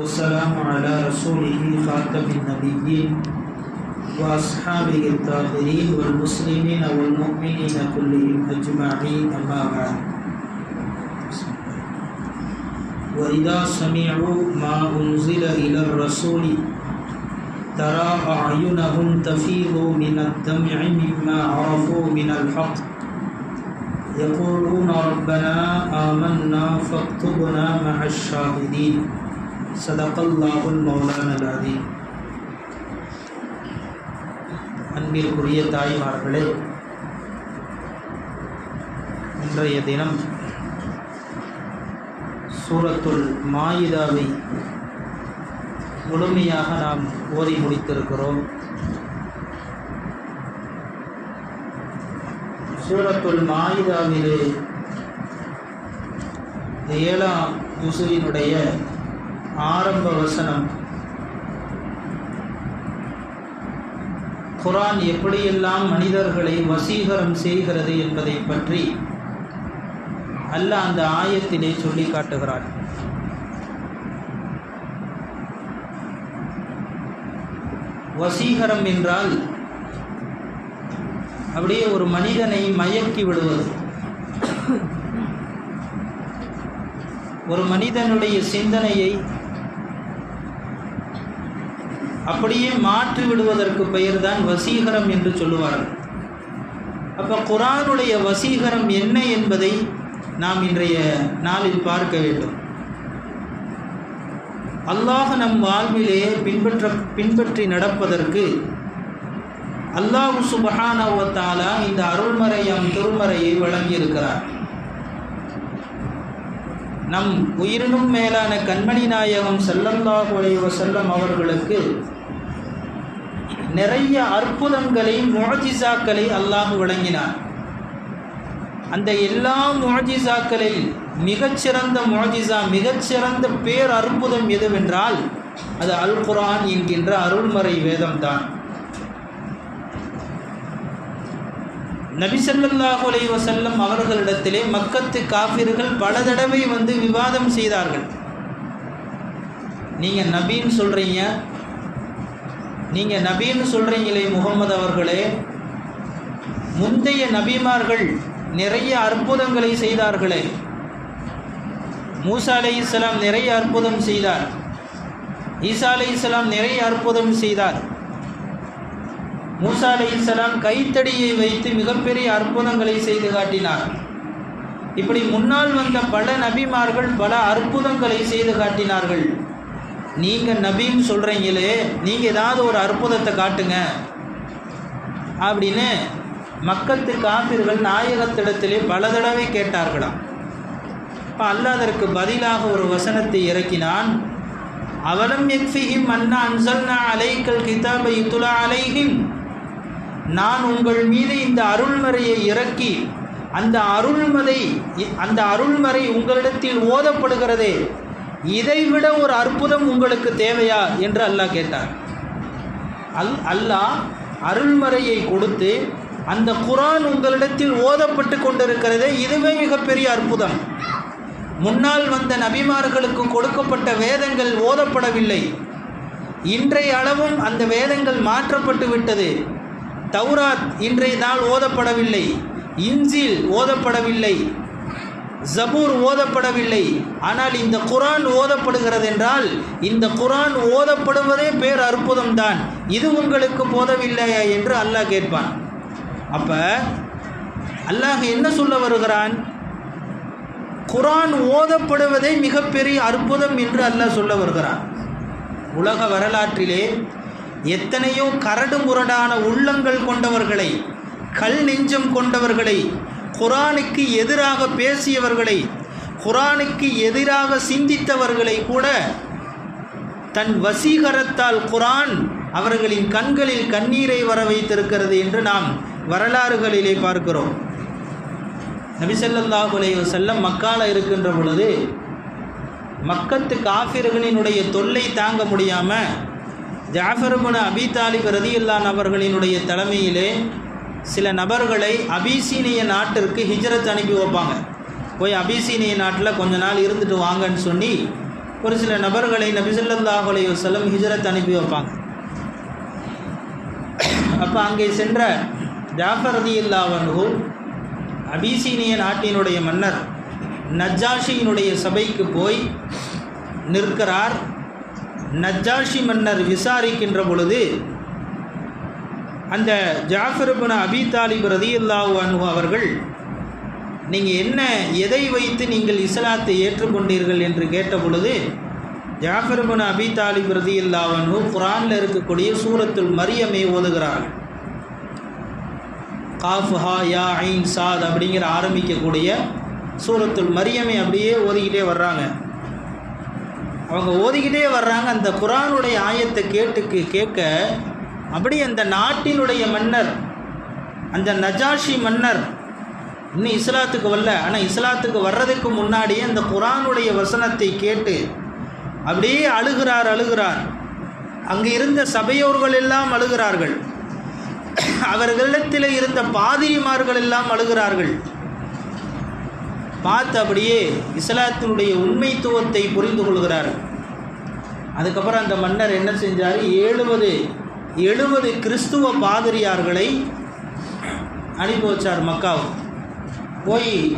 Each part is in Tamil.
والسلام على رسوله خاتم النبيين وأصحابه الطاهرين والمسلمين والمؤمنين كلهم أجمعين أما بعد. وإذا سمعوا ما أنزل إلى الرسول ترى أعينهم تفيض من الدمع مما عرفوا من الحق. يقولون ربنا آمنا فاكتبنا مع الشاهدين. சதகல்லாஹுல் மௌலான நாதி அன்பிற்குரிய தாய்மார்களே இன்றைய தினம் சூரத்துள் மாயிதாவை முழுமையாக நாம் ஓதி முடித்திருக்கிறோம். சூரத்துள் மாயிதாவிலே ஏழாம் முசுவினுடைய ஆரம்ப வசனம். குரான் எப்படியெல்லாம் மனிதர்களை வசீகரம் செய்கிறது என்பதை பற்றி அல்லாஹ் அந்த ஆயத்திலே சொல்லி காட்டுகிறார் வசீகரம் என்றால் அப்படியே ஒரு மனிதனை மயக்கி விடுவது. ஒரு மனிதனுடைய சிந்தனையை அப்படியே மாற்றி விடுவதற்கு பெயர்தான் வசீகரம் என்று சொல்லுவார்கள். அப்போ குரானுடைய வசீகரம் என்ன என்பதை நாம் இன்றைய நாளில் பார்க்க வேண்டும். அல்லாஹ் நம் வாழ்விலே பின்பற்ற பின்பற்றி நடப்பதற்கு அல்லாஹு சுபஹானவத்தாலா இந்த அருள்மறையம் திருமறையை வழங்கியிருக்கிறார். நம் உயிரினும் மேலான கண்மணி நாயகம் செல்லல்லாஹுடைய செல்லம் அவர்களுக்கு நிறைய அற்புதங்களை முழஜிசாக்களை அல்லாஹ் வழங்கினார் அந்த எல்லா முழஜிசாக்களில் மிகச்சிறந்த முழஜிசா மிகச்சிறந்த பேர் அற்புதம் எதுவென்றால் அது அல் குரான் என்கின்ற அருள்மறை வேதம்தான். நபிசல்லாஹு அலை வசல்லம் அவர்களிடத்திலே மக்கத்து காபிர்கள் பல தடவை வந்து விவாதம் செய்தார்கள். நீங்கள் நபின்னு சொல்கிறீங்க நீங்கள் நபின்னு சொல்கிறீங்களே முகமது அவர்களே முந்தைய நபிமார்கள் நிறைய அற்புதங்களை செய்தார்களே. மூசா அலை இஸ்லாம் நிறைய அற்புதம் செய்தார். ஈசா அலை இஸ்லாம் நிறைய அற்புதம் செய்தார். மூசா அலை இஸ்லாம் கைத்தடியை வைத்து மிகப்பெரிய அற்புதங்களை செய்து காட்டினார். இப்படி முன்னால் வந்த பல நபிமார்கள் பல அற்புதங்களை செய்து காட்டினார்கள். நீங்கள் நபின்னு சொல்கிறீங்களே நீங்கள் ஏதாவது ஒரு அற்புதத்தை காட்டுங்க. அப்படின்னு மக்கத்து காப்பிர்கள் நாயகத்திடத்திலே பல தடவை கேட்டார்களாம். இப்போ அல்லாதற்கு பதிலாக ஒரு வசனத்தை இறக்கினான். அவலம் எக்ஃபிஹிம் அண்ணா அன்சல்னா அலைக்கல் கிதாபை துலா அலைஹிம். நான் உங்கள் மீது இந்த அருள்மறையை இறக்கி அந்த அருள்மறை அந்த அருள்மறை உங்களிடத்தில் ஓதப்படுகிறதே. இதைவிட ஒரு அற்புதம் உங்களுக்கு தேவையா என்று அல்லாஹ் கேட்டார் அல் அல்லாஹ் அருள்மறையை கொடுத்து அந்த குரான் உங்களிடத்தில் ஓதப்பட்டு கொண்டிருக்கிறதே இதுவே மிகப்பெரிய அற்புதம். முன்னால் வந்த நபிமார்களுக்கு கொடுக்கப்பட்ட வேதங்கள் ஓதப்படவில்லை. இன்றைய அளவும் அந்த வேதங்கள் மாற்றப்பட்டு விட்டது. தௌராத் இன்றைய நாள் ஓதப்படவில்லை. இன்சில் ஓதப்படவில்லை. ஜபூர் ஓதப்படவில்லை. ஆனால் இந்த குரான் ஓதப்படுகிறது என்றால் இந்த குரான் ஓதப்படுவதே பேர் அற்புதம் தான் இது உங்களுக்கு போதவில்லையா என்று அல்லாஹ் கேட்பான். அப்போ அல்லாஹ் என்ன சொல்ல வருகிறான்? குரான் ஓதப்படுவதே மிகப்பெரிய அற்புதம் என்று அல்லாஹ் சொல்ல வருகிறான். உலக வரலாற்றிலே எத்தனையோ கரடு முரடான உள்ளங்கள் கொண்டவர்களை கல் நெஞ்சம் கொண்டவர்களை குரானுக்கு எதிராக பேசியவர்களை குரானுக்கு எதிராக சிந்தித்தவர்களை கூட தன் வசீகரத்தால் குரான் அவர்களின் கண்களில் கண்ணீரை வர வைத்திருக்கிறது என்று நாம் வரலாறுகளிலே பார்க்கிறோம். நபிசல்லாஹுலே செல்லம் மக்கால இருக்கின்ற பொழுது மக்கத்து காஃபிர்களினுடைய தொல்லை தாங்க முடியாமல் ஜாஃபர்புன அபி தாலிப் ரதியுல்லான் அவர்களினுடைய தலைமையிலே சில நபர்களை அபிசீனிய நாட்டிற்கு ஹிஜரத் அனுப்பி வைப்பாங்க. போய் அபிசீனிய நாட்டில் கொஞ்ச நாள் இருந்துட்டு வாங்கன்னு சொல்லி ஒரு சில நபர்களை நபிசல்லாஹ் செல்லும் ஹிஜரத் அனுப்பி வைப்பாங்க. அப்போ அங்கே சென்ற ஜாஃபரதி ரதி அபிசீனிய நாட்டினுடைய மன்னர் நஜ்ஜாஷியினுடைய சபைக்கு போய் நிற்கிறார். நஜ்ஜாஷி மன்னர் விசாரிக்கின்ற பொழுது அந்த ஜாஃபர் அபி தாலிப் ரதியுல்லாஹு அன்ஹு அவர்கள் நீங்கள் என்ன எதை வைத்து நீங்கள் இஸ்லாத்தை ஏற்றுக்கொண்டீர்கள் என்று கேட்ட பொழுது ஜாஃபர் அபி தாலிப் ரதியுல்லாஹு அன்ஹு குரானில் இருக்கக்கூடிய சூரத்துல் மரியமை ஓதுகிறார்கள் காஃப் ஹா யா ஐன் சாத் அப்படிங்கிற ஆரம்பிக்கக்கூடிய சூரத்துள் மரியமை அப்படியே ஓதிக்கிட்டே வர்றாங்க. அவங்க ஓதிக்கிட்டே வர்றாங்க. அந்த குரானுடைய ஆயத்தை கேட்டுக்கு கேட்க அப்படி அந்த நாட்டினுடைய மன்னர் அந்த நஜாஷி மன்னர் இன்னும் இஸ்லாத்துக்கு வரல ஆனால் இஸ்லாத்துக்கு வர்றதுக்கு முன்னாடியே அந்த குரானுடைய வசனத்தை கேட்டு அப்படியே அழுகிறார் அழுகிறார். அங்கே இருந்த சபையோர்கள் எல்லாம் அழுகிறார்கள். அவர்களிடத்தில் இருந்த பாதிரிமார்கள் எல்லாம் அழுகிறார்கள். பார்த்து அப்படியே இஸ்லாத்தினுடைய உண்மைத்துவத்தை புரிந்து கொள்கிறார் அதுக்கப்புறம் அந்த மன்னர் என்ன செஞ்சார்? எழுபது எழுபது கிறிஸ்துவ பாதிரியார்களை அனுப்பி வச்சார் மக்காவுக்கு போய்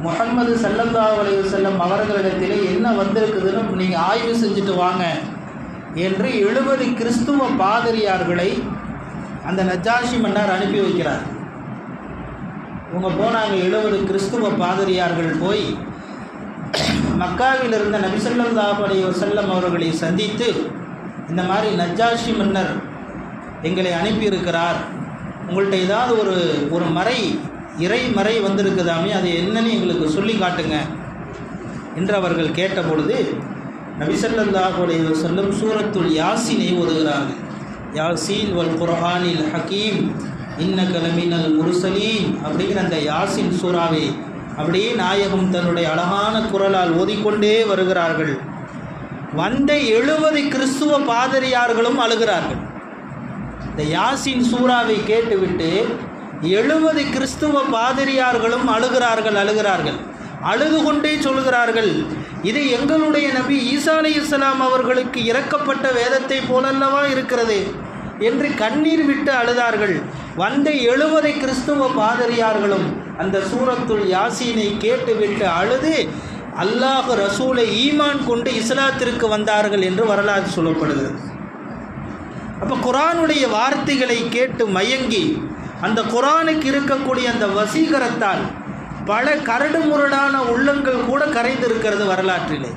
முகமது சல்லல்லா அலைஹி வஸல்லம் அவர்களிடத்தில் என்ன வந்திருக்குதுன்னு நீங்கள் ஆய்வு செஞ்சுட்டு வாங்க என்று எழுபது கிறிஸ்துவ பாதிரியார்களை அந்த நஜாஷி மன்னர் அனுப்பி வைக்கிறார். இவங்க போனாங்க எழுபது கிறிஸ்துவ பாதிரியார்கள் போய் மக்காவில் இருந்த நபிசல்லாஹ் அலைஹி வஸல்லம் அவர்களை சந்தித்து இந்த மாதிரி நஜாஷி மன்னர் எங்களை அனுப்பியிருக்கிறார். உங்கள்கிட்ட ஏதாவது ஒரு ஒரு மறை இறை மறை வந்திருக்குதாமே அது என்னன்னு எங்களுக்கு சொல்லி காட்டுங்க. என்று அவர்கள் கேட்டபொழுது பொழுது நபிசல்லாஹுடைய சொல்லும் சூரத்துல் யாசினை ஓதுகிறார்கள். யாசீன் வல் குர்ஆனில் ஹக்கீம் இன்ன கலமினல் முருசலீன் அப்படிங்கிற அந்த யாசின் சூறாவை அப்படியே நாயகம் தன்னுடைய அழகான குரலால் ஓதிக்கொண்டே வருகிறார்கள். வந்த எழுபது கிறிஸ்துவ பாதிரியார்களும் அழுகிறார்கள். இந்த யாசின் சூறாவை கேட்டுவிட்டு எழுபது கிறிஸ்துவ பாதிரியார்களும் அழுகிறார்கள் அழுகிறார்கள். அழுது கொண்டே சொல்கிறார்கள் இது எங்களுடைய நபி ஈசா அலி இஸ்லாம் அவர்களுக்கு இறக்கப்பட்ட வேதத்தை போலல்லவா இருக்கிறது என்று கண்ணீர் விட்டு அழுதார்கள். வந்த எழுபது கிறிஸ்துவ பாதிரியார்களும் அந்த சூரத்துள் யாசீனை கேட்டுவிட்டு அழுது அல்லாஹ் ரசூலை ஈமான் கொண்டு இஸ்லாத்திற்கு வந்தார்கள் என்று வரலாறு சொல்லப்படுகிறது. அப்போ குரானுடைய வார்த்தைகளை கேட்டு மயங்கி அந்த குரானுக்கு இருக்கக்கூடிய அந்த வசீகரத்தால் பல கரடு முரடான உள்ளங்கள் கூட கரைந்திருக்கிறது வரலாற்றிலே.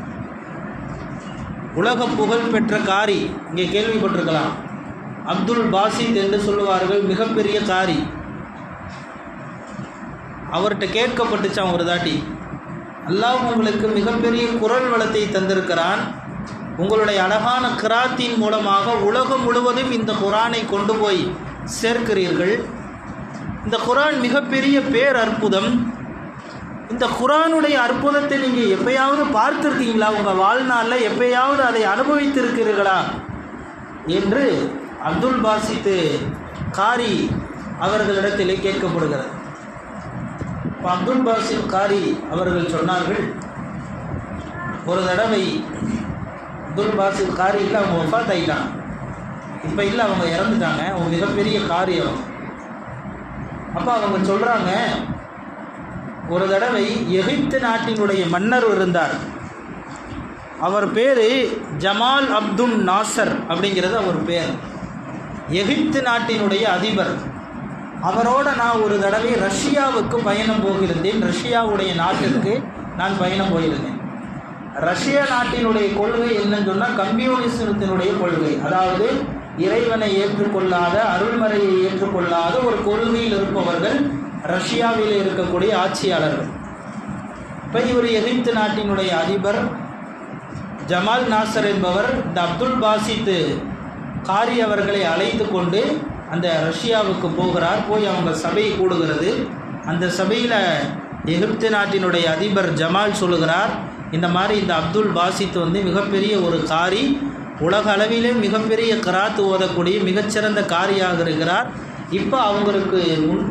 உலக புகழ் பெற்ற காரி இங்கே கேள்விப்பட்டிருக்கலாம். அப்துல் பாசித் என்று சொல்லுவார்கள் மிகப்பெரிய காரி. அவர்கிட்ட கேட்கப்பட்டுச்சான் ஒரு தாட்டி. அல்லாஹ் உங்களுக்கு மிகப்பெரிய குரல் வளத்தை தந்திருக்கிறான். உங்களுடைய அழகான கிராத்தின் மூலமாக உலகம் முழுவதும் இந்த குரானை கொண்டு போய் சேர்க்கிறீர்கள். இந்த குரான் மிகப்பெரிய பேர் அற்புதம் இந்த குரானுடைய அற்புதத்தை நீங்கள் எப்பயாவது பார்த்துருக்கீங்களா? உங்கள் வாழ்நாளில் எப்பயாவது அதை அனுபவித்திருக்கிறீர்களா? என்று அப்துல் பாசித்து காரி அவர்களிடத்திலே கேட்கப்படுகிறது. இப்போ அப்துல் பாசித் காரி அவர்கள் சொன்னார்கள் ஒரு தடவை அப்துல் பாசித் காரி இல்லை அவங்க ஒஃபாத் ஆகிட்டான் இப்போ இல்லை அவங்க இறந்துட்டாங்க. ஒரு மிகப்பெரிய காரியம் அப்போ அவங்க சொல்கிறாங்க ஒரு தடவை எகிப்து நாட்டினுடைய மன்னர் இருந்தார். அவர் பேர் ஜமால் அப்துல் நாசர் அப்படிங்கிறது அவர் பேர். எகிப்து நாட்டினுடைய அதிபர். அவரோட நான் ஒரு தடவை ரஷ்யாவுக்கு பயணம் போகிருந்தேன். ரஷ்யாவுடைய நாட்டிற்கு நான் பயணம் போயிருந்தேன். ரஷ்ய நாட்டினுடைய கொள்கை என்னன்னு சொன்னால் கம்யூனிசத்தினுடைய கொள்கை. அதாவது இறைவனை ஏற்றுக்கொள்ளாத அருள்மறையை ஏற்றுக்கொள்ளாத ஒரு கொள்கையில் இருப்பவர்கள் ரஷ்யாவில் இருக்கக்கூடிய ஆட்சியாளர்கள். இப்போ இவர் எகிப்து நாட்டினுடைய அதிபர் ஜமால் நாசர் என்பவர் இந்த அப்துல் பாசித்து காரி அவர்களை அழைத்து கொண்டு அந்த ரஷ்யாவுக்கு போகிறார். போய் அவங்க சபை கூடுகிறது. அந்த சபையில் எகிப்து நாட்டினுடைய அதிபர் ஜமால் சொல்லுகிறார் இந்த மாதிரி இந்த அப்துல் பாசித் வந்து மிகப்பெரிய ஒரு காரி உலக அளவிலே மிகப்பெரிய கராத்து ஓதக்கூடிய மிகச்சிறந்த காரியாக இருக்கிறார். இப்போ அவங்களுக்கு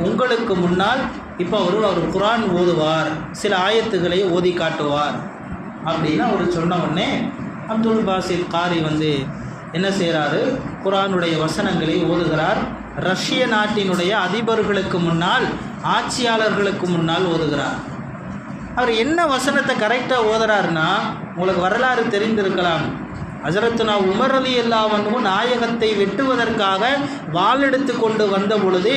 உங்களுக்கு முன்னால் இப்போ அவர் அவர் குரான் ஓதுவார் சில ஆயத்துக்களை ஓதி காட்டுவார் அப்படின்னு அவர் சொன்ன உடனே அப்துல் பாசித் காரி வந்து என்ன செய்கிறாரு குரானுடைய வசனங்களை ஓதுகிறார். ரஷ்ய நாட்டினுடைய அதிபர்களுக்கு முன்னால் ஆட்சியாளர்களுக்கு முன்னால் ஓதுகிறார். அவர் என்ன வசனத்தை கரெக்டாக ஓதுறாருன்னா உங்களுக்கு வரலாறு தெரிந்திருக்கலாம். ஹஜரத்துனா உமர் அலி அல்லாவனும் நாயகத்தை வெட்டுவதற்காக வாளெடுத்து கொண்டு வந்த பொழுது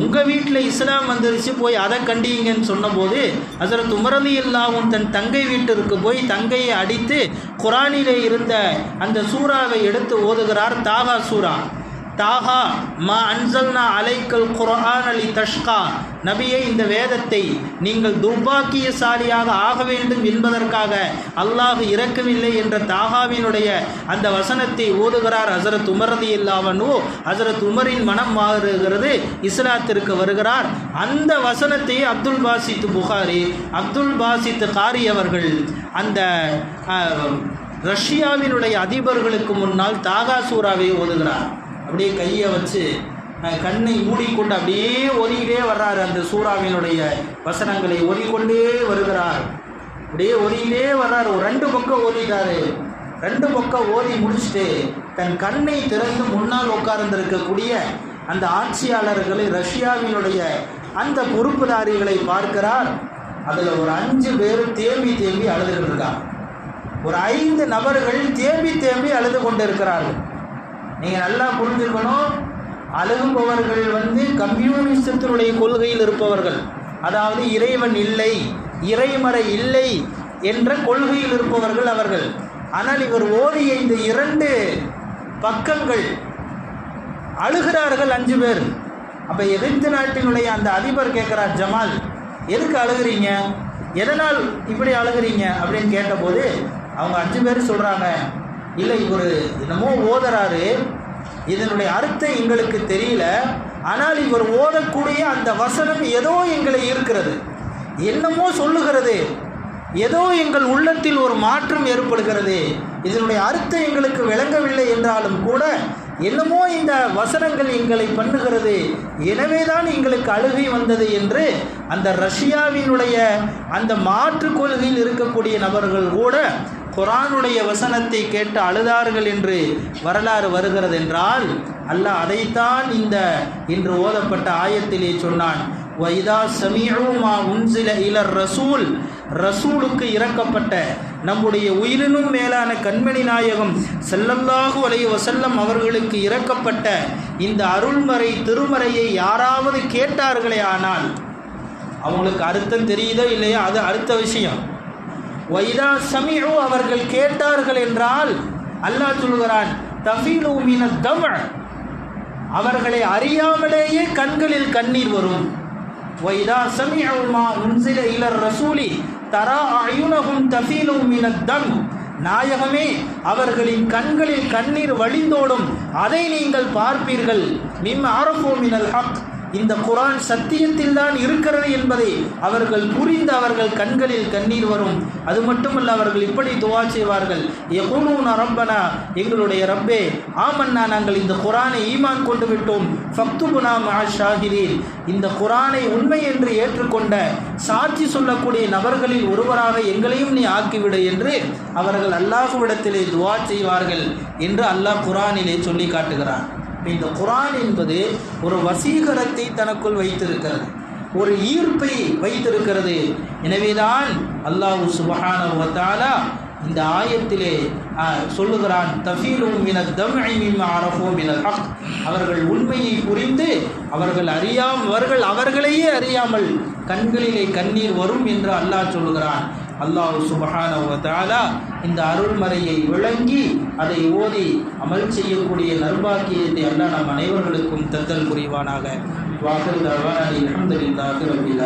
உங்கள் வீட்டில் இஸ்லாம் வந்துருச்சு போய் அதை கண்டிங்கன்னு சொன்னபோது ஹசரத் உமரலி இல்லாவும் தன் தங்கை வீட்டிற்கு போய் தங்கையை அடித்து குரானிலே இருந்த அந்த சூறாவை எடுத்து ஓதுகிறார் தாகா சூறா. தாகா மா அன்சல்னா அலைக்கல் குரான் அலி தஷ்கா. நபியை இந்த வேதத்தை நீங்கள் துர்பாக்கியசாலியாக ஆக வேண்டும் என்பதற்காக அல்லாஹ் இறக்கவில்லை என்ற தாகாவினுடைய அந்த வசனத்தை ஓதுகிறார் ஹசரத் உமரதி இல்லாவனோ ஹசரத் உமரின் மனம் மாறுகிறது இஸ்லாத்திற்கு வருகிறார். அந்த வசனத்தை அப்துல் பாசித் புகாரி அப்துல் பாசித் காரி அவர்கள் அந்த ரஷ்யாவினுடைய அதிபர்களுக்கு முன்னால் தாகா சூறாவை ஓதுகிறார். அப்படியே கையை வச்சு கண்ணை மூடிக்கொண்டு அப்படியே ஒரியிலே வர்றாரு அந்த சூறாவினுடைய வசனங்களை. ஓதிக்கொண்டே வருகிறார். அப்படியே ஒரியிலே வர்றார். ஒரு ரெண்டு பக்கம் ஓதிட்டாரு ரெண்டு பக்கம் ஓதி முடிச்சுட்டு தன் கண்ணை திறந்து முன்னால் உட்கார்ந்திருக்கக்கூடிய அந்த ஆட்சியாளர்களை ரஷ்யாவினுடைய அந்த பொறுப்புதாரிகளை பார்க்கிறார். அதில் ஒரு அஞ்சு பேர் தேம்பி தேம்பி அழுதுகிட்டு இருக்காங்க. ஒரு ஐந்து நபர்கள் தேம்பி தேம்பி அழுது கொண்டு இருக்கிறார்கள் நீங்கள் நல்லா புரிஞ்சுக்கணும். அழுகுபவர்கள் வந்து கம்யூனிசத்தினுடைய கொள்கையில் இருப்பவர்கள். அதாவது இறைவன் இல்லை இறைமறை இல்லை என்ற கொள்கையில் இருப்பவர்கள் அவர்கள். ஆனால் இவர் ஓடிய இந்த இரண்டு பக்கங்கள் அழுகிறார்கள் அஞ்சு பேர். அப்போ எகிப்து நாட்டினுடைய அந்த அதிபர் கேட்குறார் ஜமால் எதுக்கு அழுகிறீங்க? எதனால் இப்படி அழுகிறீங்க? அப்படின்னு கேட்டபோது அவங்க அஞ்சு பேர் சொல்கிறாங்க இல்லை ஒரு என்னமோ ஓதுறாரு. இதனுடைய அர்த்தம் எங்களுக்கு தெரியல. ஆனால் இவர் ஓதக்கூடிய அந்த வசனம் ஏதோ எங்களை இருக்கிறது என்னமோ சொல்லுகிறது. ஏதோ எங்கள் உள்ளத்தில் ஒரு மாற்றம் ஏற்படுகிறது. இதனுடைய அர்த்தம் எங்களுக்கு விளங்கவில்லை என்றாலும் கூட என்னமோ இந்த வசனங்கள் எங்களை பண்ணுகிறது. எனவேதான் எங்களுக்கு அழுகை வந்தது என்று அந்த ரஷ்யாவினுடைய அந்த மாற்று கொள்கையில் இருக்கக்கூடிய நபர்கள் கூட குரானுடைய வசனத்தை கேட்டு அழுதார்கள் என்று வரலாறு வருகிறது என்றால் அல்லாஹ் அதைத்தான் இந்த இன்று ஓதப்பட்ட ஆயத்திலே சொன்னான். வைதா சமீமா உன்சில இலர் ரசூல். ரசூலுக்கு இறக்கப்பட்ட நம்முடைய உயிரினும் மேலான கண்மணி நாயகம் செல்லல்லாஹு அலைஹி வசல்லம் அவர்களுக்கு இறக்கப்பட்ட இந்த அருள்மறை திருமறையை யாராவது கேட்டார்களே ஆனால் அவங்களுக்கு அர்த்தம் தெரியுதோ இல்லையோ அது அடுத்த விஷயம். வைதா சமீஉ அவர்கள் கேட்டார்கள் என்றால் அல்லாஹ் சொல்கிறான் தஃபீலு மின தமிழ் அவர்களை அறியாமலேயே கண்களில் கண்ணீர் வரும். வைதா சமீஉ மா உன்சில இலர் ரசூலி தரா அயுனகும் தஃபீலு மின தம் நாயகமே அவர்களின் கண்களில் கண்ணீர் வழிந்தோடும் அதை நீங்கள் பார்ப்பீர்கள். மிம் ஆரம்போ மினல் ஹக். இந்த குரான் சத்தியத்தில் தான் இருக்கிறது என்பதை அவர்கள் புரிந்து அவர்கள் கண்களில் கண்ணீர் வரும். அது மட்டுமல்ல அவர்கள் இப்படி துவா செய்வார்கள். எகுனூன ரப்பனா எங்களுடைய ரப்பே ஆமன்னா நாங்கள் இந்த குரானை ஈமான் கொண்டு விட்டோம். ஃபக்துபுனா மா இந்த குரானை உண்மை என்று ஏற்றுக்கொண்ட சாட்சி சொல்லக்கூடிய நபர்களில் ஒருவராக எங்களையும் நீ ஆக்கிவிடு என்று அவர்கள் அல்லாஹுவிடத்திலே துவா செய்வார்கள் என்று அல்லாஹ் குரானிலே சொல்லி காட்டுகிறான். இந்த குரான் என்பது ஒரு வசீகரத்தை தனக்குள் வைத்திருக்கிறது. ஒரு ஈர்ப்பை வைத்திருக்கிறது. எனவேதான் அல்லாஹு சுபஹான வ இந்த ஆயத்திலே சொல்லுகிறான் தஃபீலும் மின அவர்கள் உண்மையை புரிந்து அவர்கள் அறியாம அவர்கள் அவர்களையே அறியாமல் கண்களிலே கண்ணீர் வரும் என்று அல்லாஹ் சொல்லுகிறான். அல்லாஹ் சுபஹான இந்த அருள்மறையை விளங்கி அதை ஓதி அமல் செய்யக்கூடிய நர்பாக்கியத்தை அல்லாஹ் நம் அனைவர்களுக்கும் தத்தல் புரிவானாக. வாஹிர் தஅவானா அல்ஹம்துலில்லாஹி ரப்பில்